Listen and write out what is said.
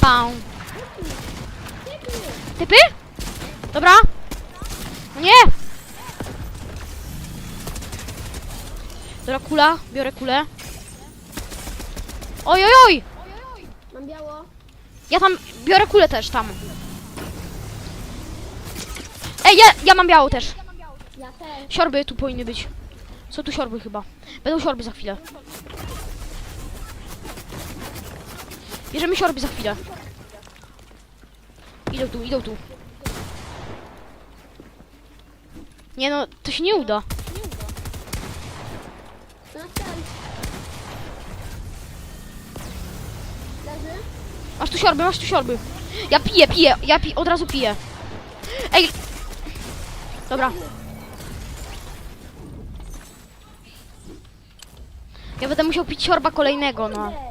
Pał. Typy? Dobra. No nie! Dobra, kula. Biorę kulę. Oj, oj, oj! Mam biało. Ja tam biorę kulę też tam. Ej, ja, ja mam białą też. Ja też. Siorby tu powinny być. Są tu siorby chyba. Będą siorby za chwilę. Bierzemy siorby za chwilę. Idą tu, idą tu. Nie no, to się nie uda. Masz tu siorby, masz tu siorby. Ja piję, piję, ja pi od razu piję. Ej! Dobra. Ja będę musiał pić siorba kolejnego, no.